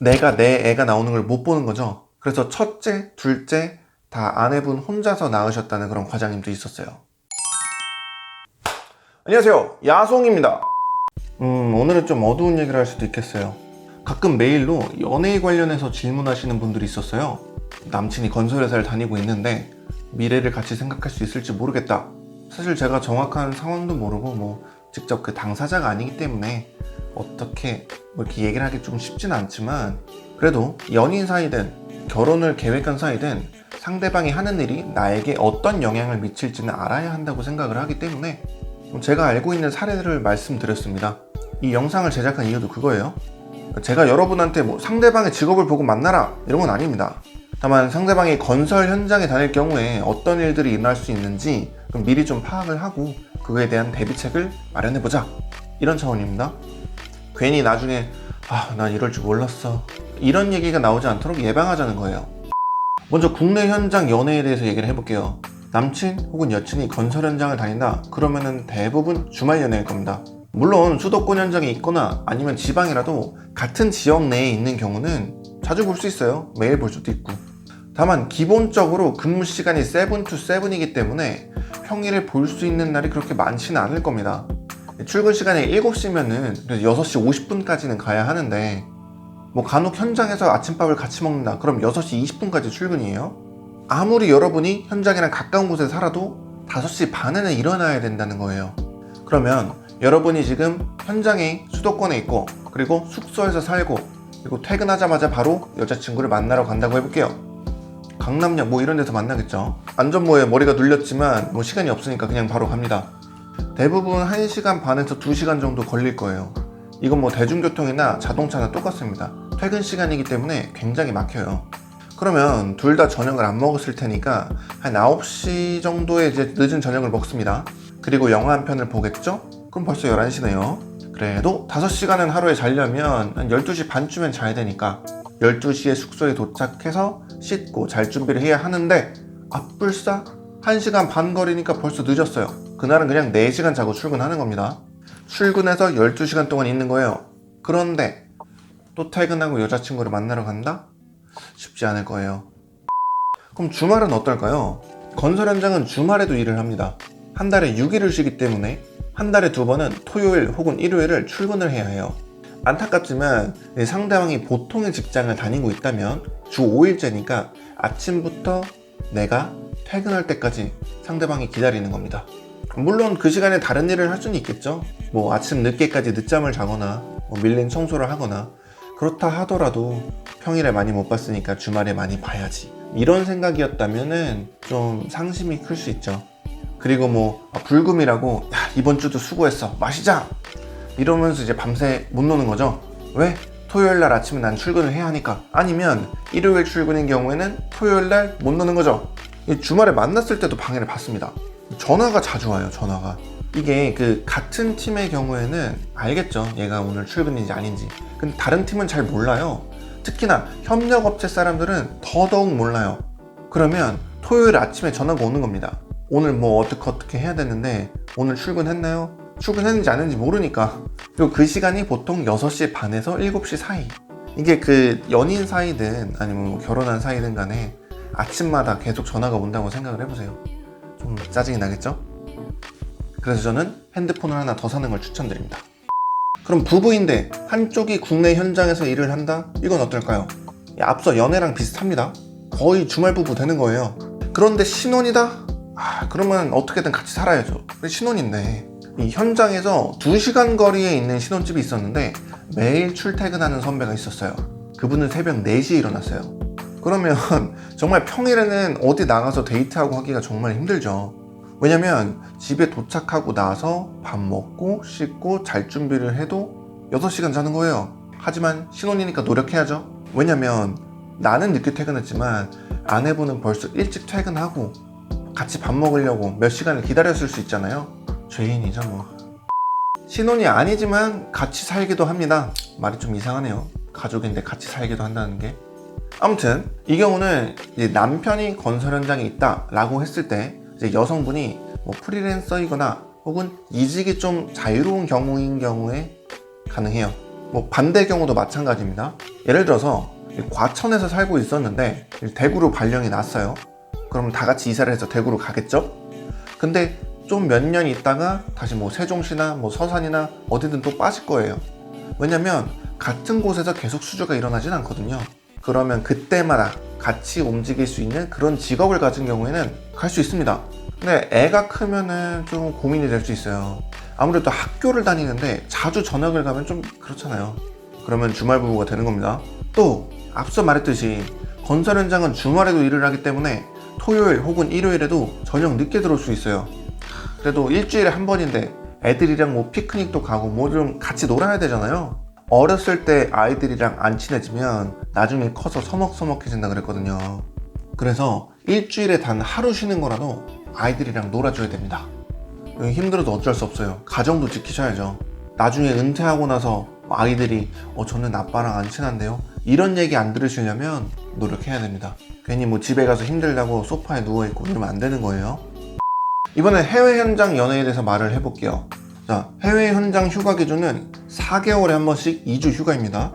내가 내 애가 나오는 걸 못 보는 거죠. 그래서 첫째, 둘째 다 아내분 혼자서 낳으셨다는 그런 과장님도 있었어요. 안녕하세요. 야송입니다. 음, 오늘은 좀 어두운 얘기를 할 수도 있겠어요. 가끔 메일로 연애 관련해서 질문하시는 분들이 있었어요. 남친이 건설회사를 다니고 있는데 미래를 같이 생각할 수 있을지 모르겠다. 사실 제가 정확한 상황도 모르고 뭐 직접 그 당사자가 아니기 때문에 어떻게 뭐 이렇게 얘기를 하기 좀 쉽진 않지만 그래도 연인 사이든 결혼을 계획한 사이든 상대방이 하는 일이 나에게 어떤 영향을 미칠지는 알아야 한다고 생각을 하기 때문에 제가 알고 있는 사례들을 말씀드렸습니다. 이 영상을 제작한 이유도 그거예요. 제가 여러분한테 뭐 상대방의 직업을 보고 만나라 이런 건 아닙니다. 다만 상대방이 건설 현장에 다닐 경우에 어떤 일들이 일어날 수 있는지 미리 좀 파악을 하고 그거에 대한 대비책을 마련해보자 이런 차원입니다. 괜히 나중에 아, 난 이럴 줄 몰랐어. 이런 얘기가 나오지 않도록 예방하자는 거예요. 먼저 국내 현장 연애에 대해서 얘기를 해볼게요. 남친 혹은 여친이 건설 현장을 다닌다? 그러면은 대부분 주말 연애일 겁니다. 물론 수도권 현장에 있거나 아니면 지방이라도 같은 지역 내에 있는 경우는 자주 볼 수 있어요. 매일 볼 수도 있고. 다만 기본적으로 근무 시간이 7 to 7이기 때문에 평일에 볼 수 있는 날이 그렇게 많지는 않을 겁니다. 출근 시간이 7시면은 6시 50분까지는 가야 하는데 뭐 간혹 현장에서 아침밥을 같이 먹는다. 그럼 6시 20분까지 출근이에요. 아무리 여러분이 현장이랑 가까운 곳에 살아도 5시 반에는 일어나야 된다는 거예요. 그러면 여러분이 지금 현장에 수도권에 있고 그리고 숙소에서 살고 그리고 퇴근하자마자 바로 여자친구를 만나러 간다고 해볼게요. 강남역 뭐 이런 데서 만나겠죠. 안전모에 머리가 눌렸지만 뭐 시간이 없으니까 그냥 바로 갑니다. 대부분 1시간 반에서 2시간 정도 걸릴 거예요. 이건 뭐 대중교통이나 자동차나 똑같습니다. 퇴근 시간이기 때문에 굉장히 막혀요. 그러면 둘 다 저녁을 안 먹었을 테니까 한 9시 정도에 이제 늦은 저녁을 먹습니다. 그리고 영화 한 편을 보겠죠? 그럼 벌써 11시네요. 그래도 5시간은 하루에 자려면 한 12시 반쯤엔 자야 되니까 12시에 숙소에 도착해서 씻고 잘 준비를 해야 하는데 앞불싸 1시간 반 거리니까 벌써 늦었어요. 그날은 그냥 4시간 자고 출근하는 겁니다. 출근해서 12시간 동안 있는 거예요. 그런데 또 퇴근하고 여자친구를 만나러 간다? 쉽지 않을 거예요. 그럼 주말은 어떨까요? 건설 현장은 주말에도 일을 합니다. 한 달에 6일을 쉬기 때문에 한 달에 두 번은 토요일 혹은 일요일을 출근을 해야 해요. 안타깝지만 이 상대방이 보통의 직장을 다니고 있다면 주 5일째니까 아침부터 내가 퇴근할 때까지 상대방이 기다리는 겁니다. 물론 그 시간에 다른 일을 할 수는 있겠죠. 뭐 아침 늦게까지 늦잠을 자거나 뭐 밀린 청소를 하거나 그렇다 하더라도 평일에 많이 못 봤으니까 주말에 많이 봐야지. 이런 생각이었다면은 좀 상심이 클 수 있죠. 그리고 뭐 아, 불금이라고 야, 이번 주도 수고했어 마시자 이러면서 이제 밤새 못 노는 거죠. 왜? 토요일 날 아침에 난 출근을 해야 하니까 아니면 일요일 출근인 경우에는 토요일 날 못 노는 거죠. 이 주말에 만났을 때도 방해를 받습니다. 전화가 자주 와요. 전화가 이게 그 같은 팀의 경우에는 알겠죠. 얘가 오늘 출근인지 아닌지. 근데 다른 팀은 잘 몰라요. 특히나 협력업체 사람들은 더더욱 몰라요. 그러면 토요일 아침에 전화가 오는 겁니다. 오늘 뭐 어떻게 어떻게 해야 되는데 오늘 출근했나요? 출근했는지 안 했는지 모르니까. 그리고 그 시간이 보통 6시 반에서 7시 사이. 이게 그 연인 사이든 아니면 뭐 결혼한 사이든 간에 아침마다 계속 전화가 온다고 생각을 해보세요. 좀 짜증이 나겠죠? 그래서 저는 핸드폰을 하나 더 사는 걸 추천드립니다. 그럼 부부인데 한쪽이 국내 현장에서 일을 한다? 이건 어떨까요? 야, 앞서 연애랑 비슷합니다. 거의 주말 부부 되는 거예요. 그런데 신혼이다? 아, 그러면 어떻게든 같이 살아야죠. 신혼인데 이 현장에서 2시간 거리에 있는 신혼집이 있었는데 매일 출퇴근하는 선배가 있었어요. 그분은 새벽 4시에 일어났어요. 그러면 정말 평일에는 어디 나가서 데이트하고 하기가 정말 힘들죠. 왜냐면 집에 도착하고 나서 밥 먹고 씻고 잘 준비를 해도 6시간 자는 거예요. 하지만 신혼이니까 노력해야죠. 왜냐면 나는 늦게 퇴근했지만 아내분은 벌써 일찍 퇴근하고 같이 밥 먹으려고 몇 시간을 기다렸을 수 있잖아요. 죄인이죠 뭐. 신혼이 아니지만 같이 살기도 합니다. 말이 좀 이상하네요. 가족인데 같이 살기도 한다는 게. 아무튼 이 경우는 남편이 건설 현장에 있다라고 했을 때 여성분이 뭐 프리랜서이거나 혹은 이직이 좀 자유로운 경우인 경우에 가능해요. 뭐 반대 경우도 마찬가지입니다. 예를 들어서 과천에서 살고 있었는데 대구로 발령이 났어요. 그럼 다 같이 이사를 해서 대구로 가겠죠? 근데 좀 몇 년 있다가 다시 뭐 세종시나 뭐 서산이나 어디든 또 빠질 거예요. 왜냐면 같은 곳에서 계속 수주가 일어나진 않거든요. 그러면 그때마다 같이 움직일 수 있는 그런 직업을 가진 경우에는 갈 수 있습니다. 근데 애가 크면은 좀 고민이 될 수 있어요. 아무래도 학교를 다니는데 자주 저녁을 가면 좀 그렇잖아요. 그러면 주말 부부가 되는 겁니다. 또 앞서 말했듯이 건설 현장은 주말에도 일을 하기 때문에 토요일 혹은 일요일에도 저녁 늦게 들어올 수 있어요. 그래도 일주일에 한 번인데 애들이랑 뭐 피크닉도 가고 뭐 좀 같이 놀아야 되잖아요. 어렸을 때 아이들이랑 안 친해지면 나중에 커서 서먹서먹해진다 그랬거든요. 그래서 일주일에 단 하루 쉬는 거라도 아이들이랑 놀아줘야 됩니다. 힘들어도 어쩔 수 없어요. 가정도 지키셔야죠. 나중에 은퇴하고 나서 아이들이 어 저는 아빠랑 안 친한데요. 이런 얘기 안 들으시려면 노력해야 됩니다. 괜히 뭐 집에 가서 힘들다고 소파에 누워 있고 이러면 안 되는 거예요. 이번에 해외 현장 연애에 대해서 말을 해볼게요. 자, 해외 현장 휴가 기준은 4개월에 한 번씩 2주 휴가입니다.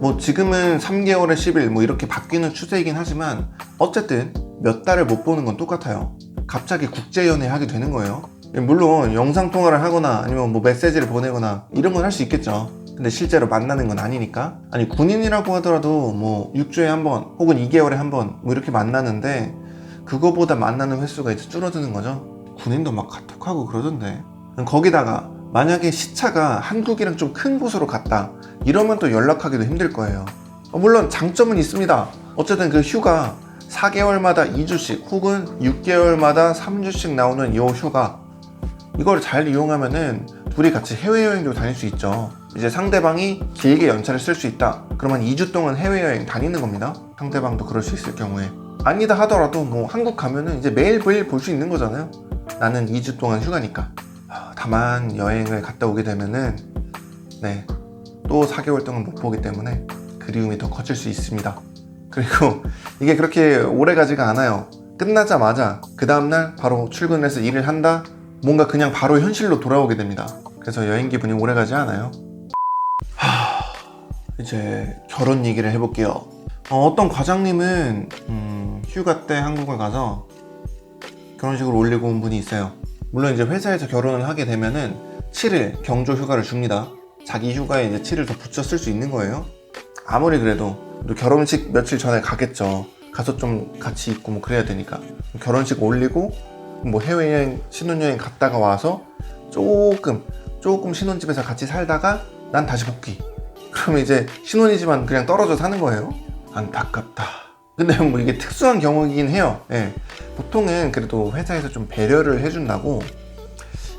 뭐 지금은 3개월에 10일 뭐 이렇게 바뀌는 추세이긴 하지만 어쨌든 몇 달을 못 보는 건 똑같아요. 갑자기 국제 연애 하게 되는 거예요. 물론 영상 통화를 하거나 아니면 뭐 메시지를 보내거나 이런 건 할 수 있겠죠. 근데 실제로 만나는 건 아니니까. 아니 군인이라고 하더라도 뭐 6주에 한 번 혹은 2개월에 한 번 뭐 이렇게 만나는데 그거보다 만나는 횟수가 이제 줄어드는 거죠. 군인도 막 카톡하고 그러던데. 거기다가 만약에 시차가 한국이랑 좀 큰 곳으로 갔다 이러면 또 연락하기도 힘들 거예요. 어, 물론 장점은 있습니다. 어쨌든 그 휴가 4개월마다 2주씩 혹은 6개월마다 3주씩 나오는 이 휴가 이걸 잘 이용하면은 둘이 같이 해외여행도 다닐 수 있죠. 이제 상대방이 길게 연차를 쓸 수 있다. 그러면 2주 동안 해외여행 다니는 겁니다. 상대방도 그럴 수 있을 경우에. 아니다 하더라도 뭐 한국 가면은 이제 매일 매일 볼 수 있는 거잖아요. 나는 2주 동안 휴가니까. 아, 다만 여행을 갔다 오게 되면은 네. 또 4개월 동안 못 보기 때문에 그리움이 더 커질 수 있습니다. 그리고 이게 그렇게 오래 가지가 않아요. 끝나자마자 그 다음날 바로 출근해서 일을 한다? 뭔가 그냥 바로 현실로 돌아오게 됩니다. 그래서 여행 기분이 오래 가지 않아요. 하... 이제 결혼 얘기를 해볼게요. 어, 떤 과장님은 음, 휴가 때 한국을 가서 결혼식을 올리고 온 분이 있어요. 물론 이제 회사에서 결혼을 하게 되면은 7일 경조 휴가를 줍니다. 자기 휴가에 이제 7일 더 붙여 쓸 수 있는 거예요. 아무리 그래도 또 결혼식 며칠 전에 가겠죠. 가서 좀 같이 있고 뭐 그래야 되니까. 결혼식 올리고 뭐 해외여행, 신혼여행 갔다가 와서 조금, 조금 신혼집에서 같이 살다가 난 다시 복귀. 그러면 이제 신혼이지만 그냥 떨어져 사는 거예요. 안타깝다. 근데 뭐 이게 특수한 경우이긴 해요. 예. 보통은 그래도 회사에서 좀 배려를 해준다고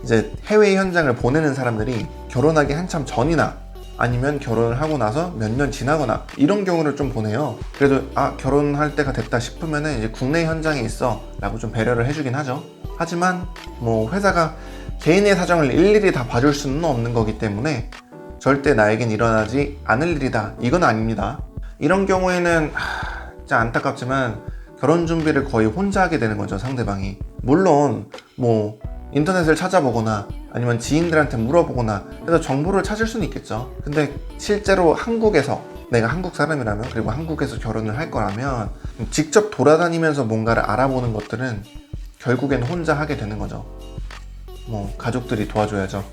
이제 해외 현장을 보내는 사람들이 결혼하기 한참 전이나 아니면 결혼을 하고 나서 몇 년 지나거나 이런 경우를 좀 보내요. 그래도 아 결혼할 때가 됐다 싶으면은 이제 국내 현장에 있어라고 좀 배려를 해주긴 하죠. 하지만 뭐 회사가 개인의 사정을 일일이 다 봐줄 수는 없는 거기 때문에 절대 나에겐 일어나지 않을 일이다. 이건 아닙니다. 이런 경우에는 하, 진짜 안타깝지만 결혼 준비를 거의 혼자 하게 되는 거죠 상대방이. 물론 뭐 인터넷을 찾아보거나 아니면 지인들한테 물어보거나 해서 정보를 찾을 수는 있겠죠. 근데 실제로 한국에서 내가 한국 사람이라면 그리고 한국에서 결혼을 할 거라면 직접 돌아다니면서 뭔가를 알아보는 것들은 결국엔 혼자 하게 되는 거죠. 뭐 가족들이 도와줘야죠.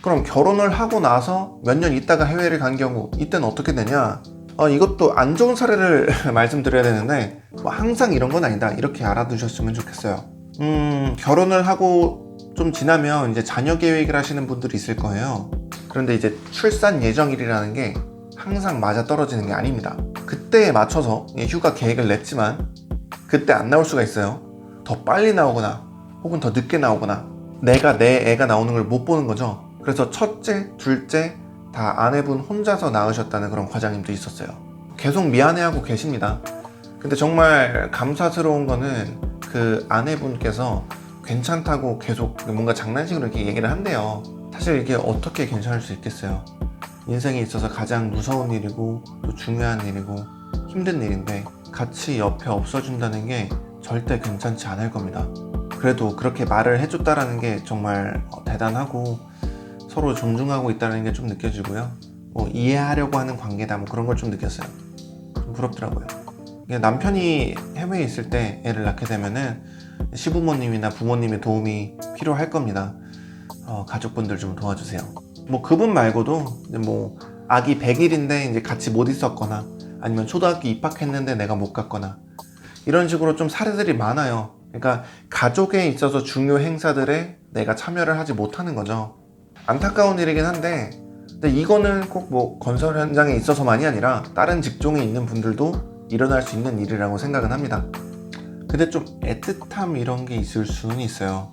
그럼 결혼을 하고 나서 몇 년 있다가 해외를 간 경우 이때는 어떻게 되냐? 어, 이것도 안 좋은 사례를 말씀드려야 되는데 뭐 항상 이런 건 아니다 이렇게 알아두셨으면 좋겠어요. 음, 결혼을 하고 좀 지나면 이제 자녀 계획을 하시는 분들이 있을 거예요. 그런데 이제 출산 예정일이라는 게 항상 맞아 떨어지는 게 아닙니다. 그때에 맞춰서 휴가 계획을 냈지만 그때 안 나올 수가 있어요. 더 빨리 나오거나 혹은 더 늦게 나오거나 내가 내 애가 나오는 걸 못 보는 거죠. 그래서 첫째, 둘째 다 아내분 혼자서 낳으셨다는 그런 과장님도 있었어요. 계속 미안해하고 계십니다. 근데 정말 감사스러운 거는 그 아내분께서 괜찮다고 계속 뭔가 장난식으로 이렇게 얘기를 한대요. 사실 이게 어떻게 괜찮을 수 있겠어요. 인생에 있어서 가장 무서운 일이고 또 중요한 일이고 힘든 일인데 같이 옆에 없어준다는 게 절대 괜찮지 않을 겁니다. 그래도 그렇게 말을 해줬다라는 게 정말 어, 대단하고 서로 존중하고 있다는 게 좀 느껴지고요. 뭐 이해하려고 하는 관계다 뭐 그런 걸 좀 느꼈어요. 좀 부럽더라고요. 남편이 해외에 있을 때 애를 낳게 되면은 시부모님이나 부모님의 도움이 필요할 겁니다. 어, 가족분들 좀 도와주세요. 뭐 그분 말고도 뭐 아기 100일인데 이제 같이 못 있었거나 아니면 초등학교 입학했는데 내가 못 갔거나 이런 식으로 좀 사례들이 많아요. 그러니까 가족에 있어서 중요 행사들에 내가 참여를 하지 못하는 거죠. 안타까운 일이긴 한데 근데 이거는 꼭 뭐 건설 현장에 있어서만이 아니라 다른 직종에 있는 분들도 일어날 수 있는 일이라고 생각은 합니다. 근데 좀 애틋함 이런 게 있을 수는 있어요.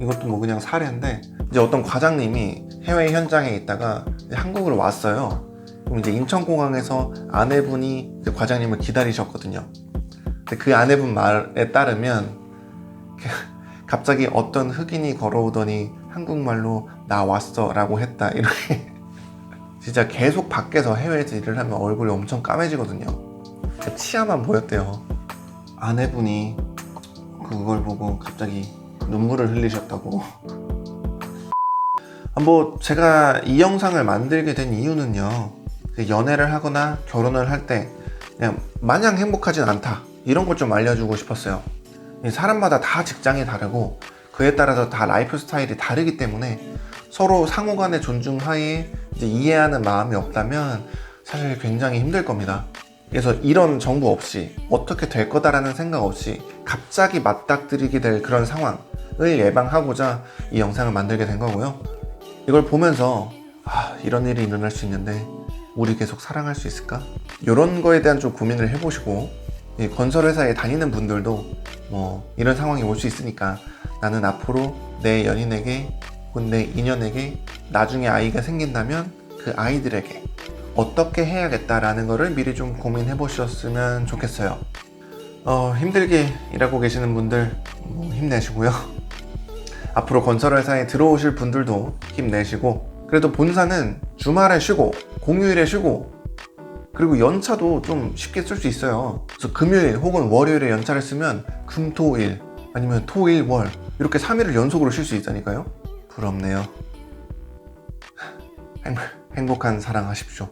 이것도 뭐 그냥 사례인데 이제 어떤 과장님이 해외 현장에 있다가 한국으로 왔어요. 그럼 이제 인천공항에서 아내분이 과장님을 기다리셨거든요. 근데 그 아내분 말에 따르면 갑자기 어떤 흑인이 걸어오더니 한국말로 나 왔어라고 했다 이렇게 진짜 계속 밖에서 해외에서 일을 하면 얼굴이 엄청 까매지거든요. 그 치아만 보였대요. 아내분이 그걸 보고 갑자기 눈물을 흘리셨다고. 아, 뭐 제가 이 영상을 만들게 된 이유는요. 그 연애를 하거나 결혼을 할 때 그냥 마냥 행복하진 않다 이런 걸 좀 알려주고 싶었어요. 이 사람마다 다 직장이 다르고 그에 따라서 다 라이프 스타일이 다르기 때문에 서로 상호 간의 존중 하에 이제 이해하는 마음이 없다면 사실 굉장히 힘들 겁니다. 그래서 이런 정보 없이 어떻게 될 거다라는 생각 없이 갑자기 맞닥뜨리게 될 그런 상황을 예방하고자 이 영상을 만들게 된 거고요. 이걸 보면서 아, 이런 일이 일어날 수 있는데 우리 계속 사랑할 수 있을까? 이런 거에 대한 좀 고민을 해보시고 이 건설회사에 다니는 분들도 뭐 이런 상황이 올 수 있으니까 나는 앞으로 내 연인에게 혹은 내 인연에게 나중에 아이가 생긴다면 그 아이들에게 어떻게 해야겠다라는 거를 미리 좀 고민해 보셨으면 좋겠어요. 어, 힘들게 일하고 계시는 분들 뭐 힘내시고요. 앞으로 건설회사에 들어오실 분들도 힘내시고 그래도 본사는 주말에 쉬고 공휴일에 쉬고 그리고 연차도 좀 쉽게 쓸 수 있어요. 그래서 금요일 혹은 월요일에 연차를 쓰면 금, 토, 일 아니면 토, 일, 월 이렇게 3일을 연속으로 쉴 수 있다니까요. 부럽네요. 행- 행복한 사랑하십시오.